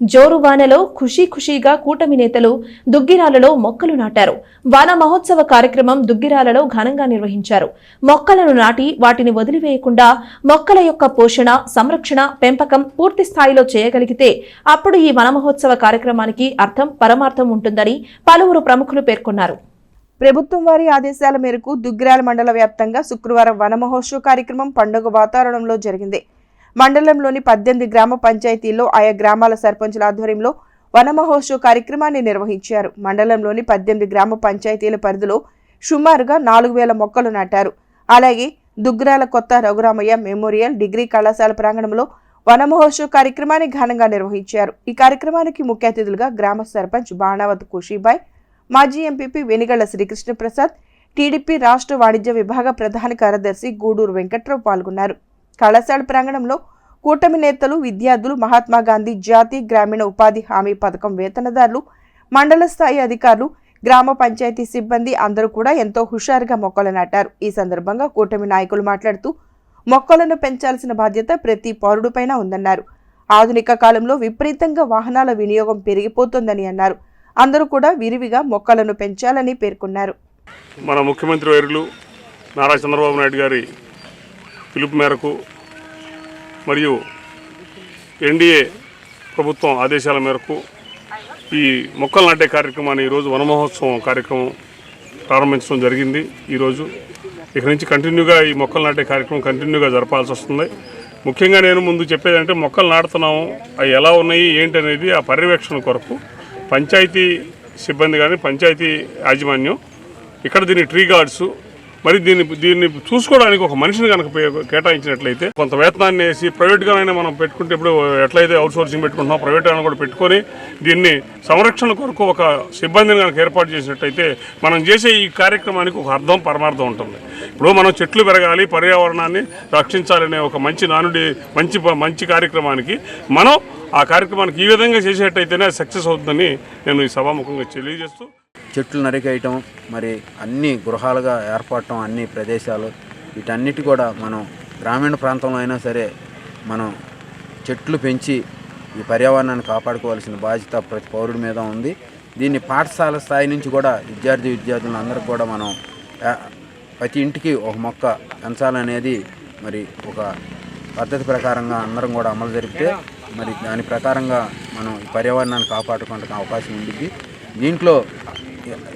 జోరు వానలో ఖుషీ ఖుషీగా కూటమి నేతలు దుగ్గిరాలలో మొక్కలు నాటారు. వాన మహోత్సవ కార్యక్రమం దుగ్గిరాలలో ఘనంగా నిర్వహించారు. మొక్కలను నాటి వాటిని వదిలివేయకుండా మొక్కల యొక్క పోషణ సంరక్షణ పెంపకం పూర్తి స్థాయిలో చేయగలిగితే అప్పుడు ఈ వన మహోత్సవ కార్యక్రమానికి అర్థం పరమార్థం ఉంటుందని పలువురు ప్రముఖులు పేర్కొన్నారు. ప్రభుత్వం వారి ఆదేశాల మేరకు దుగ్గిరాల మండల వ్యాప్తంగా శుక్రవారం వన మహోత్సవ కార్యక్రమం పండుగ వాతావరణంలో జరిగింది. మండలంలోని పద్దెనిమిది గ్రామ పంచాయతీల్లో ఆయా గ్రామాల సర్పంచుల ఆధ్వర్యంలో వనమహోత్సవ కార్యక్రమాన్ని నిర్వహించారు. మండలంలోని పద్దెనిమిది గ్రామ పంచాయతీల పరిధిలో సుమారుగా నాలుగు వేల మొక్కలు నాటారు. అలాగే దుగ్గిరాల కొత్త రఘురామయ్య మెమోరియల్ డిగ్రీ కళాశాల ప్రాంగణంలో వనమహోత్సవ కార్యక్రమాన్ని ఘనంగా నిర్వహించారు. ఈ కార్యక్రమానికి ముఖ్య అతిథులుగా గ్రామ సర్పంచ్ బాణావత్ కుషీబాయ్ మాజీ ఎంపీపీ వెనిగళ్ళ శ్రీకృష్ణ ప్రసాద్ టీడీపీ రాష్ట్ర వాణిజ్య విభాగ ప్రధాన కార్యదర్శి గూడూరు వెంకట్రావు పాల్గొన్నారు. కళాశాల ప్రాంగణంలో కూటమి నేతలు విద్యార్థులు మహాత్మా గాంధీ జాతీయ గ్రామీణ ఉపాధి హామీ పథకం వేతనదారులు మండల స్థాయి అధికారులు గ్రామ పంచాయతీ సిబ్బంది అందరూ కూడా ఎంతో హుషారుగా మొక్కలు నాటారు. ఈ సందర్భంగా కూటమి నాయకులు మాట్లాడుతూ మొక్కలను పెంచాల్సిన బాధ్యత ప్రతి పౌరుడిపైన ఉందన్నారు. ఆధునిక కాలంలో విపరీతంగా వాహనాల వినియోగం పెరిగిపోతుందని అన్నారు. అందరూ కూడా విరివిగా మొక్కలను పెంచాలని పేర్కొన్నారు. మన ముఖ్యమంత్రి వర్యులు నారా చంద్రబాబు నాయుడు గారి పిలుపు మేరకు మరియు ఎన్డీఏ ప్రభుత్వం ఆదేశాల మేరకు ఈ మొక్కలు నాటే కార్యక్రమాన్ని ఈరోజు వన మహోత్సవం కార్యక్రమం ప్రారంభించడం జరిగింది. ఈరోజు ఇక నుంచి కంటిన్యూగా ఈ మొక్కలు నాటే కార్యక్రమం కంటిన్యూగా జరపాల్సి వస్తుంది. ముఖ్యంగా నేను ముందు చెప్పేదంటే మొక్కలు నాటుతున్నాము అవి ఎలా ఉన్నాయి ఏంటి అనేది ఆ పర్యవేక్షణ కొరకు పంచాయతీ సిబ్బంది కానీ పంచాయతీ యాజమాన్యం ఇక్కడ దీన్ని ట్రీ గార్డ్స్ మరి దీన్ని దీన్ని చూసుకోవడానికి ఒక మనిషిని కనుక కేటాయించినట్లయితే కొంత వేతనాన్ని వేసి ప్రైవేట్గానైనా మనం పెట్టుకుంటే ఇప్పుడు ఎట్లయితే అవుట్ సోర్సింగ్ పెట్టుకుంటున్నాం ప్రైవేట్ గానే కూడా పెట్టుకొని దీన్ని సంరక్షణ కొరకు ఒక సిబ్బందిని కనుక ఏర్పాటు చేసినట్టయితే మనం చేసే ఈ కార్యక్రమానికి ఒక అర్థం పరమార్థం ఉంటుంది. ఇప్పుడు మనం చెట్లు పెరగాలి పర్యావరణాన్ని రక్షించాలనే ఒక మంచి నానుడి మంచి మంచి కార్యక్రమానికి మనం ఆ కార్యక్రమానికి ఈ విధంగా చేసేటైతేనే సక్సెస్ అవుతుందని నేను ఈ సభాముఖంగా తెలియజేస్తూ చెట్లు నరికేయటం మరి అన్ని గృహాలుగా ఏర్పడటం అన్ని ప్రదేశాలు వీటన్నిటి కూడా మనం గ్రామీణ ప్రాంతంలో అయినా సరే మనం చెట్లు పెంచి ఈ పర్యావరణాన్ని కాపాడుకోవాల్సిన బాధ్యత ప్రతి పౌరుడి మీద ఉంది. దీన్ని పాఠశాల స్థాయి నుంచి కూడా విద్యార్థి విద్యార్థులందరికీ కూడా మనం ప్రతి ఇంటికి ఒక మొక్క పెంచాలనేది మరి ఒక పద్ధతి ప్రకారంగా అందరం కూడా అమలు జరిపితే మరి దాని ప్రకారంగా మనం పర్యావరణాన్ని కాపాడుకోవడానికి అవకాశం ఉంటుంది దీంట్లో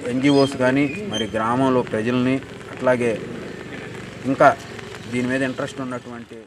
ఎన్జిఓస్ కానీ మరి గ్రామంలో ప్రజల్ని అట్లాగే ఇంకా దీని మీద ఇంట్రెస్ట్ ఉన్నటువంటి